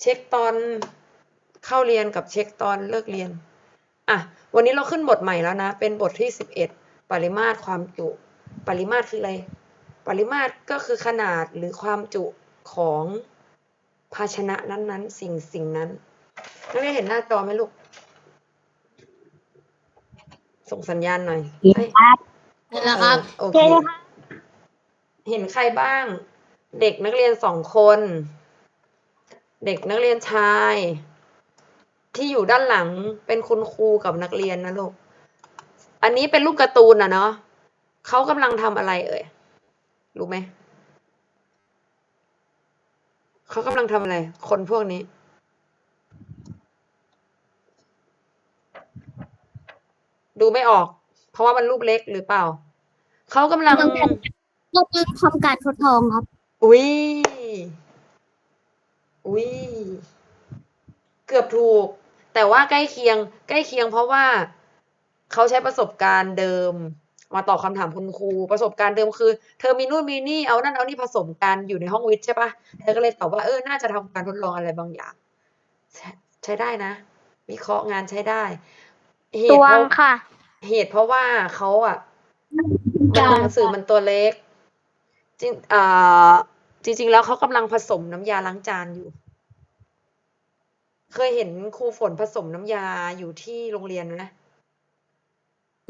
เช็คตอนเข้าเรียนกับเช็คตอนเลิกเรียน อะ วันนี้เราขึ้นบทใหม่แล้วนะ เป็นบทที่สิบเอ็ดปริมาตรความจุ ปริมาตรคืออะไร ปริมาตรก็คือขนาดหรือความจุของภาชนะนั้นๆ สิ่งสิ่งนั้นนักเรียนเห็นหน้าจอไหมลูก ส่งสัญญาณหน่อยเอ้ยนี่แหละครับเออโอเค เห็นใครบ้าง เด็กนักเรียนสองคน เด็กนักเรียนชาย ที่อยู่ด้านหลังเป็นคุณครูกับนักเรียนนะลูก อันนี้เป็นรูปการ์ตูนอะเนาะเขากำลังทำอะไรเอ่ย รู้ไหม เขากำลังทำอะไร คนพวกนี้ ดูไม่ออก เพราะว่ามันรูปเล็กหรือเปล่า เขากำลังกำลังทเราจะทำการทดลองครับ อุ้ย อุ้ยเกือบถูก แต่ว่าใกล้เคียง ใกล้เคียงเพราะว่าเขาใช้ประสบการณ์เดิม มาตอบคำถามคุณครู ประสบการณ์เดิมคือ เธอมีนู่นมีนี่เอานั่นเอานี่ผสมกันอยู่ในห้องวิทย์ใช่ปะเธอก็เลยตอบว่าเออน่าจะทำการทดลองอะไรบางอย่างใช้ใช้ได้นะวิเคราะห์งานใช้ได้ เหตตุวเพงราะค่ะ เหตุเพราะว่าเขาอะมันตัวหนังสือมันตัวเล็กจริงอ่า จริง ๆ แล้วเขากำลังผสมน้ำยาล้างจานอยู่ เคยเห็นครูฝนผสมน้ำยาอยู่ที่โรงเรียนไหม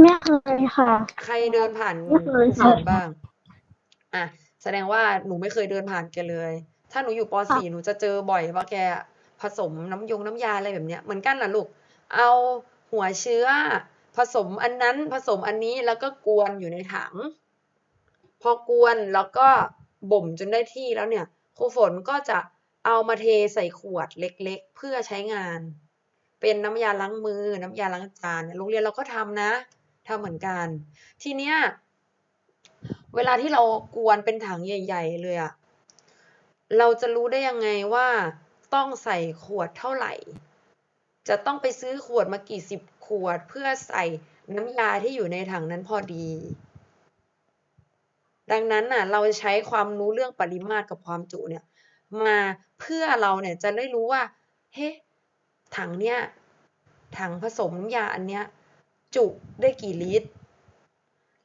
ไม่เคยค่ะ ใครเดินผ่านไม่เคยครูฝนค่ะบ้าง อะ แสดงว่าหนูไม่เคยเดินผ่านแกเลย ถ้าหนูอยู่ป .4 หนูจะเจอบ่อยว่าแกผสมน้ำยงน้ำยาอะไรแบบเนี้ย เหมือนกันล่ะลูก เอาหัวเชื้อ ผสมอันนั้นผสมอันนี้แล้วก็กวนอยู่ในถัง พอกวนแล้วก็ บ่มจนได้ที่แล้วเนี่ยครูฝนก็จะเอามาเทใส่ขวดเล็กๆ เพื่อใช้งาน เป็นน้ำยาล้างมือ น้ำยาล้างจานเนี่ยโรงเรียนเราก็ทำนะทำเหมือนกัน ทีเนี้ยเวลาที่เรากวนเป็นถังใหญ่ ๆ เลยอะเราจะรู้ได้ยังไงว่าต้องใส่ขวดเท่าไหร่ จะต้องไปซื้อขวดมากี่สิบขวดเพื่อใส่น้ำยาที่อยู่ในถังนั้นพอดี ดังนั้นน่ะเราใช้ความรู้เรื่องปริมาตรกับความจุเนี่ยมาเพื่อเราเนี่ยจะได้รู้ว่าเฮ้ถังเนี้ยถังผสมน้ำยาอันเนี้ยจุได้กี่ลิตร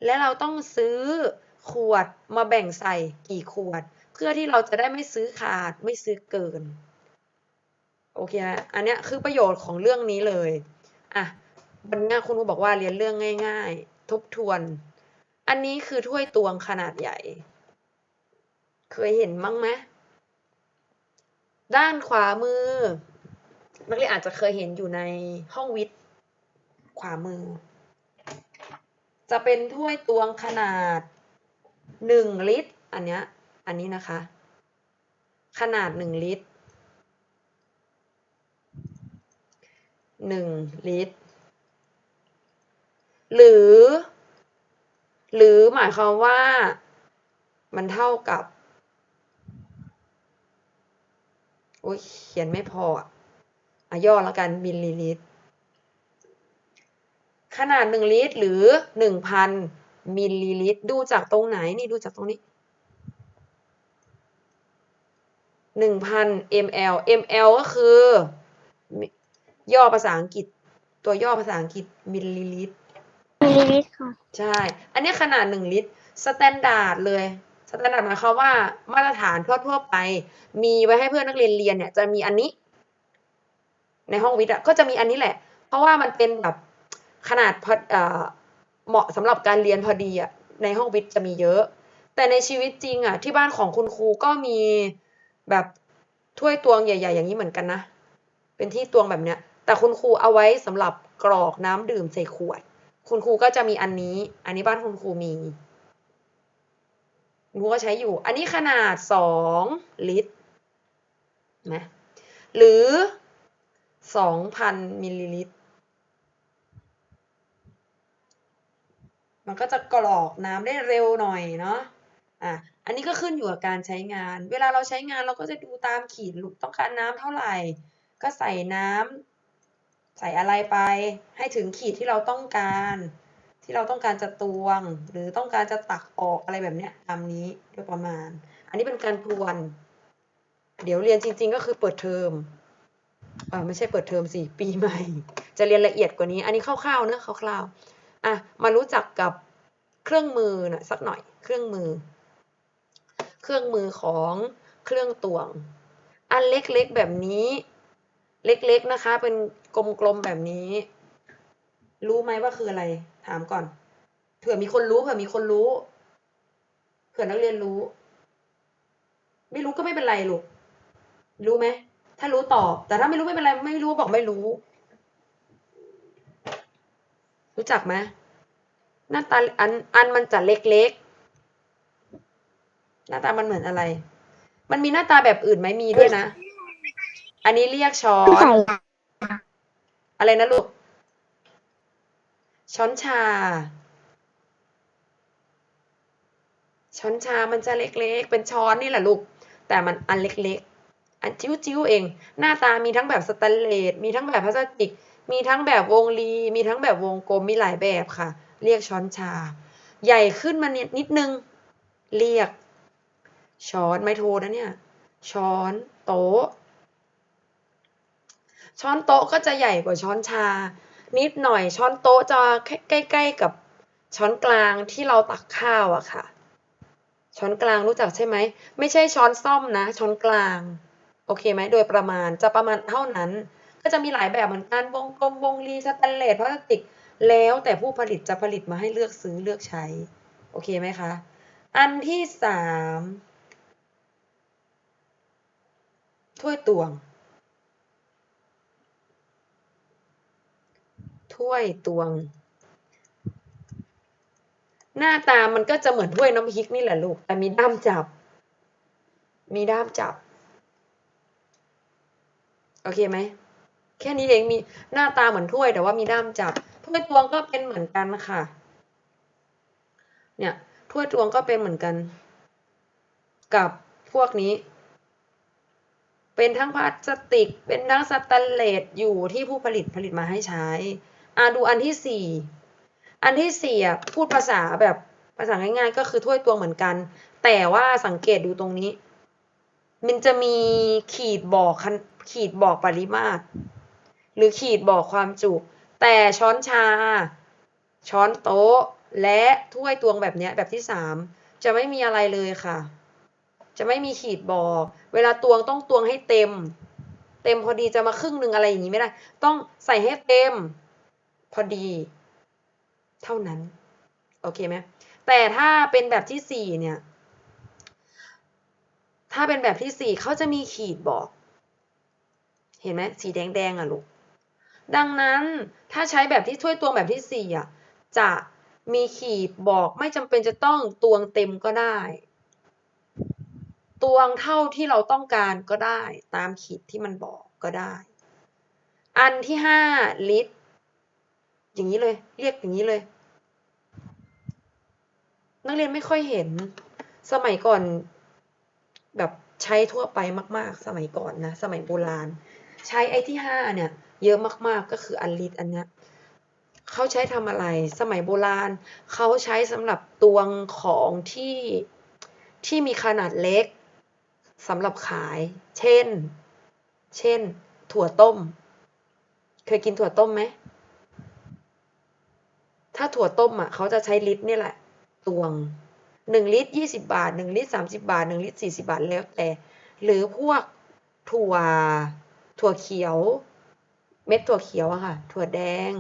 และเราต้องซื้อขวดมาแบ่งใส่กี่ขวด เพื่อที่เราจะได้ไม่ซื้อขาดไม่ซื้อเกินโอเคนะอันเนี้ยคือประโยชน์ของเรื่องนี้เลยอะวันนี้คุณครูบอกว่าเรียนเรื่องง่าย ๆ ทบทวน อันนี้คือถ้วยตวงขนาดใหญ่ เคยเห็นมั้งไหมด้านขวามือ นักเรียนอาจจะเคยเห็นอยู่ในห้องวิทย์ ขวามือ จะเป็นถ้วยตวงขนาดหนึ่งลิตร อันเนี้ย อันนี้นะคะ ขนาดหนึ่งลิตรหนึ่งลิตร หรือ หรือหมายความว่ามันเท่ากับโอ้ยเขียนไม่พออะอะย่อแล้วกันมิลลิลิตร ขนาดหนึ่งลิตรหรือหนึ่งพันมิลลิลิตร ดูจากตรงไหนนี่ดูจากตรงนี้หนึ่งพัน ml ml ก็คือย่อภาษาอังกฤษ ตัวย่อภาษาอังกฤษมิลลิลิตร มิลลิลิตรค่ะ ใช่ อันนี้ขนาดหนึ่งลิตรสแตนดาร์ดเลยสแตนดาร์ดหมายความว่ามาตรฐานทั่วๆไป มีไว้ให้เพื่อนนักเรียนเรียนเนี่ยจะมีอันนี้ ในห้องวิทย์ก็จะมีอันนี้แหละ เพราะว่ามันเป็นแบบขนาดพอเหมาะสำหรับการเรียนพอดีอะในห้องวิทย์จะมีเยอะ แต่ในชีวิตจริงอะที่บ้านของคุณครูก็มีแบบถ้วยตวงใหญ่ ๆ อย่างนี้เหมือนกันนะ เป็นที่ตวงแบบเนี้ย แต่คุณครูเอาไว้สำหรับกรอกน้ำดื่มใส่ขวด คุณครูก็จะมีอันนี้ อันนี้บ้านคุณครูมีคุณครูก็ใช้อยู่ อันนี้ขนาดสองลิตรนะหรือสองพันมิลลิลิตร มันก็จะกรอกน้ำได้เร็วหน่อยเนาะอะอันนี้ก็ขึ้นอยู่กับการใช้งาน เวลาเราใช้งานเราก็จะดูตามขีดลูกต้องการน้ำเท่าไหร่ ก็ใส่น้ำ ใส่อะไรไปให้ถึงขีดที่เราต้องการ ที่เราต้องการจะตวง หรือต้องการจะตักออกอะไรแบบเนี้ยตามนี้โดยประมาณ อันนี้เป็นการทวน เดี๋ยวเรียนจริง ๆ ก็คือเปิดเทอมเอ่าไม่ใช่เปิดเทอมสิปีใหม่ จะเรียนละเอียดกว่านี้ อันนี้คร่าวๆเนอะคร่าวๆอะมารู้จักกับเครื่องมือน่อยสักหน่อยเครื่องมือ เครื่องมือของเครื่องตวง อันเล็กๆแบบนี้ เล็กๆนะคะ เป็นกลมๆแบบนี้ รู้ไหมว่าคืออะไร ถามก่อน เผื่อมีคนรู้เผื่อมีคนรู้ เผื่อนักเรียนรู้ ไม่รู้ก็ไม่เป็นไรลูก รู้ไหม ถ้ารู้ตอบ แต่ถ้าไม่รู้ไม่เป็นไร ไม่รู้บอกไม่รู้ รู้จักไหมหน้าตาอันอันมันจะเล็กๆ หน้าตามันเหมือนอะไร มันมีหน้าตาแบบอื่นไหมมีด้วยนะ อันนี้เรียกช้อน อะไรนะลูก ช้อนชา ช้อนชามันจะเล็กๆ เป็นช้อนนี่แหละลูก แต่มันอันเล็กๆ อันจิ้วๆเอง หน้าตามีทั้งแบบสแตนเลส มีทั้งแบบพลาสติก มีทั้งแบบวงรี มีทั้งแบบวงกลม มีหลายแบบค่ะ เรียกช้อนชา ใหญ่ขึ้นมานิดนิดนึง เรียก ช้อนไม่โทรนะเนี่ย ช้อน โต๊ะ ช้อนโต๊ะก็จะใหญ่กว่าช้อนชา นิดหน่อยช้อนโต๊ะจะใกล้ๆกับช้อนกลางที่เราตักข้าวอะค่ะ ช้อนกลางรู้จักใช่ไหม ไม่ใช่ช้อนซ่อมนะ ช้อนกลาง โอเคไหมโดยประมาณจะประมาณเท่านั้น ก็จะมีหลายแบบเหมือนกันวงกลมวงรีสแตนเลสพลาสติก แล้วแต่ผู้ผลิตจะผลิตมาให้เลือกซื้อเลือกใช้ โอเคไหมคะ อันที่สามถ้วยตวง ถ้วยตวง หน้าตามันก็จะเหมือนถ้วยน้ำพริกนี่แหละลูก แต่มีด้ามจับ มีด้ามจับ โอเคไหม แค่นี้เองมีหน้าตาเหมือนถ้วย แต่ว่ามีด้ามจับ ถ้วยตวงก็เป็นเหมือนกันค่ะ เนี่ยถ้วยตวงก็เป็นเหมือนกัน กับพวกนี้เป็นทั้งพลาสติก เป็นทั้งสแตนเลสอยู่ที่ผู้ผลิตผลิตมาให้ใช้ อ่าดูอันที่สี่อันที่สี่อะพูดภาษาแบบภาษาง่ายๆ ก็คือถ้วยตวงเหมือนกัน แต่ว่าสังเกตดูตรงนี้ มันจะมีขีดบอกขีดบอกปริมาตร หรือขีดบอกความจุ แต่ช้อนชา ช้อนโต๊ะ และถ้วยตวงแบบเนี้ยแบบที่สามจะไม่มีอะไรเลยค่ะ จะไม่มีขีดบอก เวลาตวงต้องตวงให้เต็ม เต็มพอดีจะมาครึ่งหนึ่งอะไรอย่างนี้ไม่ได้ ต้องใส่ให้เต็ม พอดี เท่านั้น โอเคไหมแต่ถ้าเป็นแบบที่สี่เนี่ย ถ้าเป็นแบบที่สี่เขาจะมีขีดบอก เห็นไหมสีแดงๆอะลูก ดังนั้นถ้าใช้แบบที่ถ้วยตวงแบบที่สี่อะ จะมีขีดบอกไม่จำเป็นจะต้องตวงเต็มก็ได้ ตวงเท่าที่เราต้องการก็ได้ ตามขีดที่มันบอกก็ได้ อันที่ห้าลิตร อย่างนี้เลย เรียกอย่างนี้เลย นักเรียนไม่ค่อยเห็น สมัยก่อน แบบใช้ทั่วไปมาก ๆ สมัยก่อนนะ สมัยโบราณ ใช้ไอ้ที่ห้าเนี่ย เยอะมากๆก็คืออันลิตอันเนี้ยเขาใช้ทำอะไร สมัยโบราณ เขาใช้สำหรับตวงของที่ที่มีขนาดเล็กสำหรับขาย เช่น เช่น ถั่วต้ม เคยกินถั่วต้มไหม ถ้าถั่วต้มอะเขาจะใช้ลิตรนี่แหละตวงหนึ่งลิตรยี่สิบาทหนึ่งลิตรสามสิบาทหนึ่งลิตรสี่สิบาทแล้วแต่ หรือพวกถั่วถั่วเขียว เม็ดถั่วเขียวอะค่ะ ถั่วแดง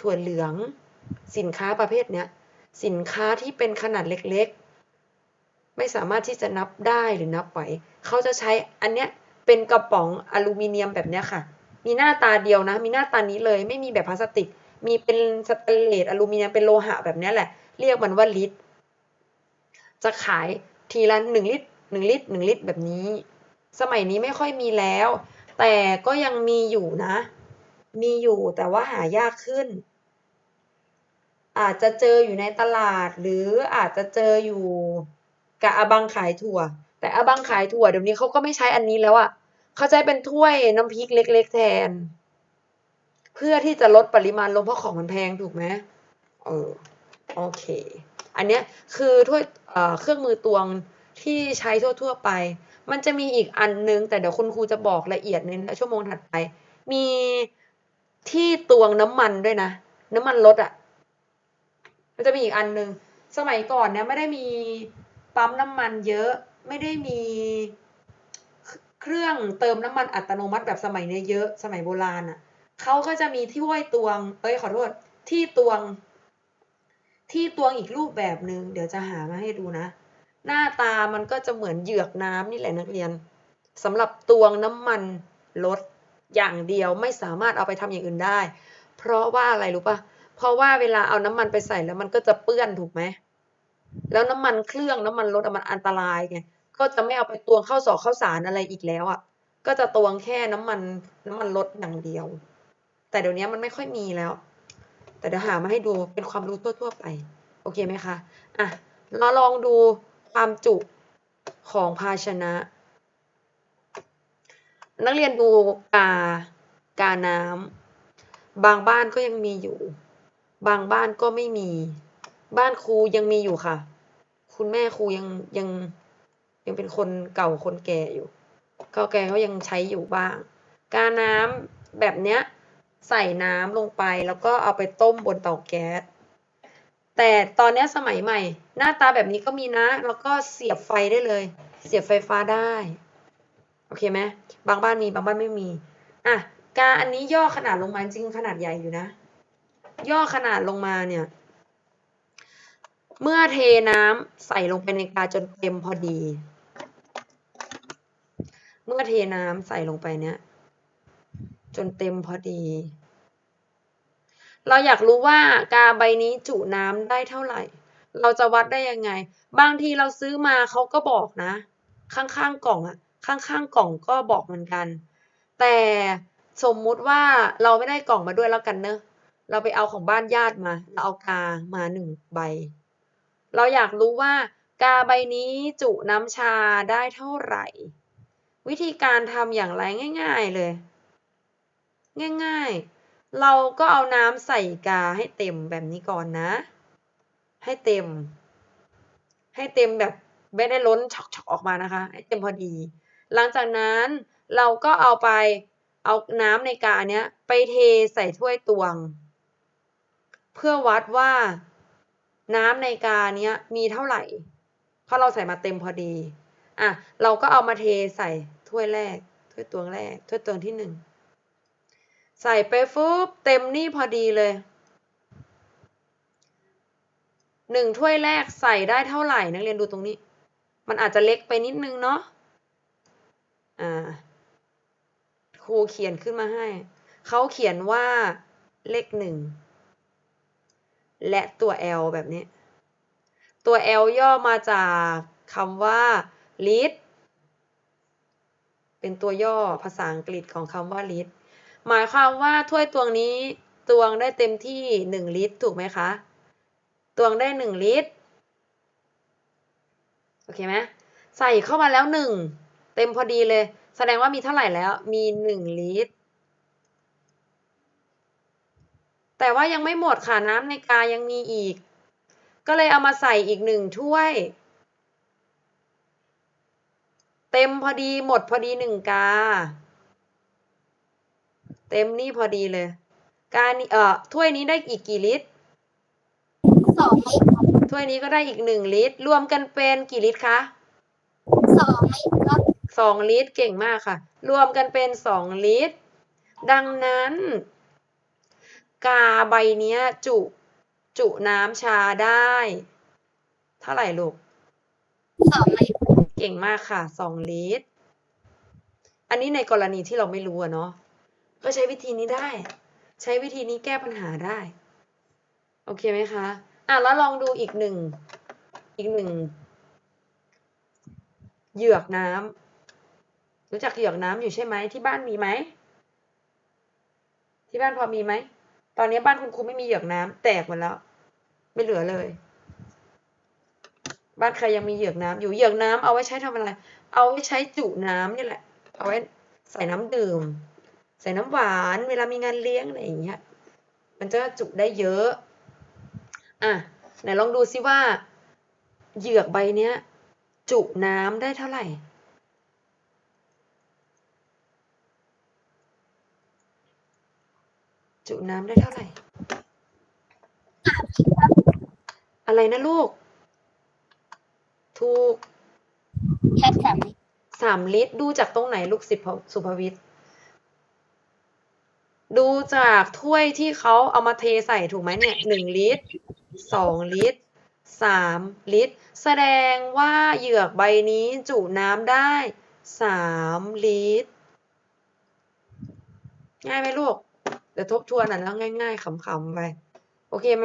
ถั่วเหลือง สินค้าประเภทเนี้ย สินค้าที่เป็นขนาดเล็กๆ ไม่สามารถที่จะนับได้หรือนับไหวเขาจะใช้อันเนี้ยเป็นกระป๋องอลูมิเนียมแบบเนี้ยค่ะ มีหน้าตาเดียวนะ มีหน้าตานี้เลย ไม่มีแบบพลาสติก มีเป็นสแตนเลสอลูมิเนียมเป็นโลหะแบบนี้แหละ เรียกมันว่าลิตร จะขายทีละหนึ่งลิตรหนึ่งลิตรหนึ่งลิตรแบบนี้ สมัยนี้ไม่ค่อยมีแล้ว แต่ก็ยังมีอยู่นะ มีอยู่แต่ว่าหายากขึ้น อาจจะเจออยู่ในตลาดหรืออาจจะเจออยู่กับอาบังขายถั่ว แต่อาบังขายถั่วเดี๋ยวนี้เขาก็ไม่ใช้อันนี้แล้วอะเขาใช้เป็นถ้วยน้ำพริกเล็ก ๆ แทน เพื่อที่จะลดปริมาณลงเพราะของมันแพงถูกไหมเออโอเค อันเนี้ยคือถ้วยเเครื่องมือตวงที่ใช้ทั่ว ๆ ไป มันจะมีอีกอันนึง แต่เดี๋ยวคุณครูจะบอกละเอียดในชั่วโมงถัดไป มีที่ตวงน้ำมันด้วยนะ น้ำมันรถอะมันจะมีอีกอันนึง สมัยก่อนเนี่ยไม่ได้มีปั๊มน้ำมันเยอะ ไม่ได้มีเครื่องเติมน้ำมันอัตโนมัติแบบสมัยเนี้ยเยอะ สมัยโบราณอะ เขาก็จะมีที่ห้วยตวง เอ้ยขอโทษ ที่ตวง ที่ตวงอีกรูปแบบหนึ่งเดี๋ยวจะหามาให้ดูนะ หน้าตามันก็จะเหมือนเหยือกน้ำนี่แหละนักเรียนสำหรับตวงน้ำมันรถอย่างเดียวไม่สามารถเอาไปทำอย่างอื่นได้ เพราะว่าอะไรรู้ปะเพราะว่าเวลาเอาน้ำมันไปใส่แล้วมันก็จะเปื้อนถูกไหมแล้วน้ำมันเครื่องน้ำมันรถมันอันตรายไงก็จะไม่เอาไปตวงข้าวสอกข้าวสารอะไรอีกแล้วอะก็จะตวงแค่น้ำมันน้ำมันรถอย่างเดียว แต่เดี๋ยวนี้มันไม่ค่อยมีแล้ว แต่เดี๋ยวหามาให้ดูเป็นความรู้ทั่วๆไป โอเคไหมคะอะเราลองดูความจุของภาชนะ นักเรียนดูกากาน้ำบางบ้านก็ยังมีอยู่ บางบ้านก็ไม่มี บ้านครูยังมีอยู่ค่ะ คุณแม่ครูยังยังยังเป็นคนเก่าคนแก่อยู่เก่าแก่เขายังใช้อยู่บ้าง กาน้ำแบบเนี้ย ใส่น้ำลงไปแล้วก็เอาไปต้มบนเตาแก๊ส แต่ตอนนี้สมัยใหม่ หน้าตาแบบนี้ก็มีนะ แล้วก็เสียบไฟได้เลย เสียบไฟฟ้าได้ โอเคไหมบางบ้านมีบางบ้านไม่มี อะ กาอันนี้ย่อขนาดลงมาจริงขนาดใหญ่อยู่นะ ย่อขนาดลงมาเนี่ย เมื่อเทน้ำใส่ลงไปในกาจนเต็มพอดี เมื่อเทน้ำใส่ลงไปเนี่ย จนเต็มพอดี เราอยากรู้ว่ากาใบนี้จุน้ำได้เท่าไหร่ เราจะวัดได้ยังไง บางทีเราซื้อมาเขาก็บอกนะ ข้างๆกล่องอะข้างๆกล่องก็บอกเหมือนกัน แต่สมมุติว่าเราไม่ได้กล่องมาด้วยแล้วกันเนอะเราไปเอาของบ้านญาติมา เราเอากามาหนึ่งใบ เราอยากรู้ว่ากาใบนี้จุน้ำชาได้เท่าไหร่ วิธีการทำอย่างไรง่าย ๆเลย ง่ายๆ เราก็เอาน้ำใส่กาให้เต็มแบบนี้ก่อนนะ ให้เต็ม ให้เต็มแบบไม่ได้ล้นช็อกๆออกมานะคะ ให้เต็มพอดี หลังจากนั้นเราก็เอาไปเอาน้ำในกาเนี้ยไปเทใส่ถ้วยตวง เพื่อวัดว่าน้ำในกาเนี้ยมีเท่าไหร่ เพราะเราใส่มาเต็มพอดี อะ เราก็เอามาเทใส่ถ้วยแรก ถ้วยตวงแรก ถ้วยตวงที่หนึ่ง ใส่ไปฟุบเต็มนี่พอดีเลยหนึ่งถ้วยแรกใส่ได้เท่าไหร่นักเรียนดูตรงนี้ มันอาจจะเล็กไปนิดนึงเนาะอ่าครูเขียนขึ้นมาให้ เขาเขียนว่าเลขหนึ่งและตัว L แบบนี้ ตัว L ย่อมาจากคำว่า lit เป็นตัวย่อภาษาอังกฤษของคำว่า lit หมายความว่าถ้วยตวงนี้ตวงได้เต็มที่ 1 ลิตร ถูกไหมคะ ตวงได้ 1 ลิตร โอเคไหมใส่เข้ามาแล้ว 1 เต็มพอดีเลย แสดงว่ามีเท่าไหร่แล้ว มี 1 ลิตร แต่ว่ายังไม่หมดค่ะ น้ำในกายังมีอีก ก็เลยเอามาใส่อีกหนึ่งถ้วย เต็มพอดีหมดพอดีหนึ่งกา เต็มนี่พอดีเลย กานี้เอ่อถ้วยนี้ได้อีกกี่ลิตรสองลิตรครับถ้วยนี้ก็ได้อีกหนึ่งลิตร รวมกันเป็นกี่ลิตรคะสองลิตรครับสองลิตรเก่งมากค่ะ รวมกันเป็นสองลิตร ดังนั้น กาใบเนี้ยจุ จุน้ำชาได้ เท่าไหร่ลูกสองลิตรเก่งมากค่ะสองลิตร อันนี้ในกรณีที่เราไม่รู้อะเนาะ ก็ใช้วิธีนี้ได้ ใช้วิธีนี้แก้ปัญหาได้ โอเคไหมคะอะแล้วลองดูอีกหนึ่งอีกหนึ่งเหยือกน้ำรู้จักเหยือกน้ำอยู่ใช่ไหมที่บ้านมีไหมที่บ้านพอมีไหมตอนนี้บ้านคุณครูไม่มีเหยือกน้ำแตกหมดแล้ว ไม่เหลือเลย บ้านใครยังมีเหยือกน้ำอยู่เหยือกน้ำเอาไว้ใช้ทำอะไร เอาไว้ใช้จุน้ำนี่แหละ เอาไว้ใส่น้ำดื่ม ใส่น้ำหวานเวลามีงานเลี้ยงอะไรอย่างเงี้ยมันจะจุได้เยอะอะไหนลองดูซิว่า เหยือกใบเนี้ย จุน้ำได้เท่าไหร่จุน้ำได้เท่าไหร่ อะไรนะลูก ถูกแค่สามลิตรสามลิตร ดูจากตรงไหนลูกสิบสุภวิทย์ ดูจากถ้วยที่เขาเอามาเทใส่ถูกไหมเนี่ยหนึ่งลิตรสองลิตรสามลิตร แสดงว่าเหยือกใบนี้จุน้ำได้สามลิตร ง่ายไหมลูกเดี๋ยวทบทวนอะแล้วง่าย ๆขำๆไป โอเคไหม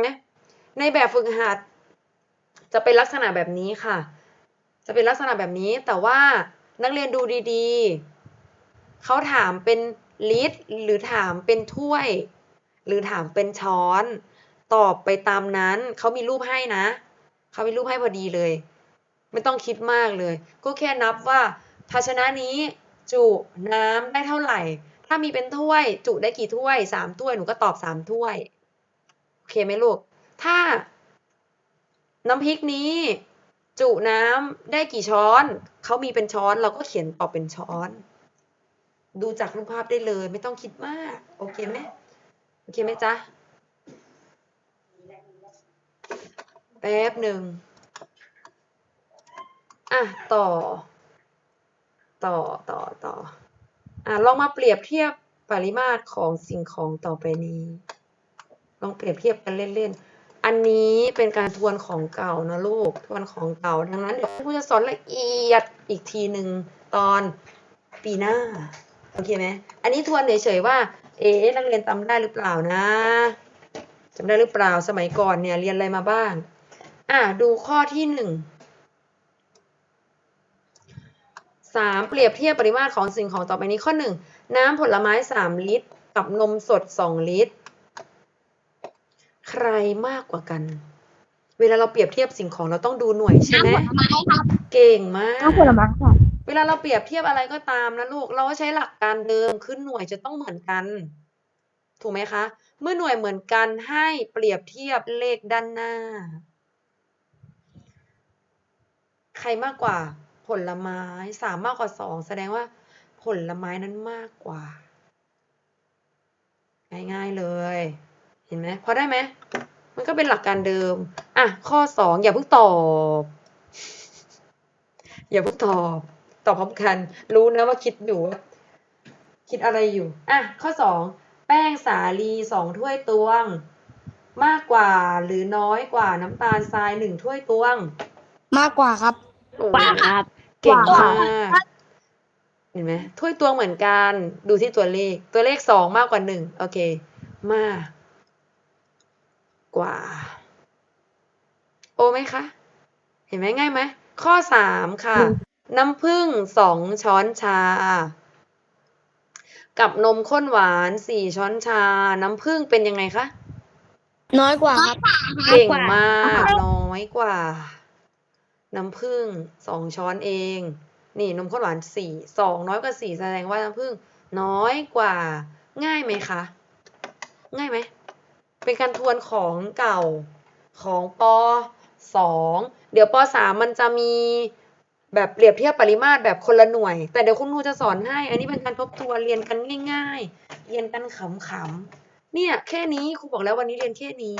ในแบบฝึกหัด จะเป็นลักษณะแบบนี้ค่ะ จะเป็นลักษณะแบบนี้แต่ว่านักเรียนดูดีๆ เขาถามเป็น ลิตร หรือถามเป็นถ้วย หรือถามเป็นช้อน ตอบไปตามนั้น เขามีรูปให้นะ เขามีรูปให้พอดีเลย ไม่ต้องคิดมากเลย ก็แค่นับว่า ภาชนะนี้จุน้ำได้เท่าไหร่ ถ้ามีเป็นถ้วย จุได้กี่ถ้วยสามถ้วย หนูก็ตอบสามถ้วย โอเคไหมลูก ถ้า น้ำพริกนี้ จุน้ำได้กี่ช้อน เขามีเป็นช้อน เราก็เขียนตอบเป็นช้อน ดูจากรูปภาพได้เลย ไม่ต้องคิดมาก โอเคไหมโอเคไหมจ๊ะแป๊บหนึ่งอะต่อ ต่อต่อต่ออะลองมาเปรียบเทียบปริมาตรของสิ่งของต่อไปนี้ ลองเปรียบเทียบกันเล่นๆ อันนี้เป็นการทวนของเก่านะลูก ทวนของเก่า ดังนั้นเดี๋ยวครูจะสอนละเอียดอีกทีหนึ่งตอนปีหน้า โอเคไหมอันนี้ทวนเฉยๆว่า เอ๊ะนักเรียนจำได้หรือเปล่านะจำได้หรือเปล่าสมัยก่อนเนี่ยเรียนอะไรมาบ้าง อะดูข้อที่หนึ่งสามเปรียบเทียบปริมาตรของสิ่งของต่อไปนี้ข้อหนึ่งน้ำผลไม้สามลิตร กับนมสดสองลิตร ใครมากกว่ากัน เวลาเราเปรียบเทียบสิ่งของเราต้องดูหน่วยใช่ไหมน้ำผลไม้ครับเก่งมากน้ำผลไม้ค่ะเว ลาเราเปรียบเทียบอะไรก็ตามนะลูก เราก็ใช้หลักการเดิมคือหน่วยจะต้องเหมือนกัน ถูกไหมคะ เมื่อหน่วยเหมือนกันให้เปรียบเทียบเลขด้านหน้า ใครมากกว่าผลไม้สามมากกว่าสองแสดงว่าผลไม้นั้นมากกว่า ง่ายๆเลย เห็นไหมพอได้ไหมมันก็เป็นหลักการเดิม อะ ข้อสองอย่าเพิ่งตอบ อย่าเพิ่งตอบ ตอบพร้อมกัน รู้นะว่าคิดอยู่ว่าคิดอะไรอยู่ อะ ข้อสองแป้งสาลีสองถ้วยตวง มากกว่าหรือน้อยกว่าน้ำตาลทรายหนึ่งถ้วยตวง มากกว่าครับโอ้โหกว่าครับ เก่งกว่ามากเห็นไหมถ้วยตวงเหมือนกัน ดูที่ตัวเลข ตัวเลขสองมากกว่าหนึ่งโอเค มาก กว่า โอไหมคะ เห็นไหมง่ายไหม ข้อสามค่ะอืม น้ำผึ้งสองช้อนชา กับนมข้นหวานสี่ช้อนชา น้ำผึ้งเป็นยังไงคะ น้อยกว่าครับเก่งน้อยกว่ามากน้อยกว่า น้ำผึ้งสองช้อนเอง นี่นมข้นหวานสี่สองน้อยกว่าสี่แสดงว่าน้ำผึ้งน้อยกว่า ง่ายไหมคะ ง่ายไหม เป็นการทวนของเก่าของปสองเดี๋ยวปสามมันจะมี แบบเปรียบเทียบปริมาตรแบบคนละหน่วย แต่เดี๋ยวคุณครูจะสอนให้ อันนี้เป็นการทบทวนเรียนกันง่าย ๆ เรียนกันขำๆเนี่ยแค่นี้ครูบอกแล้ววันนี้เรียนแค่นี้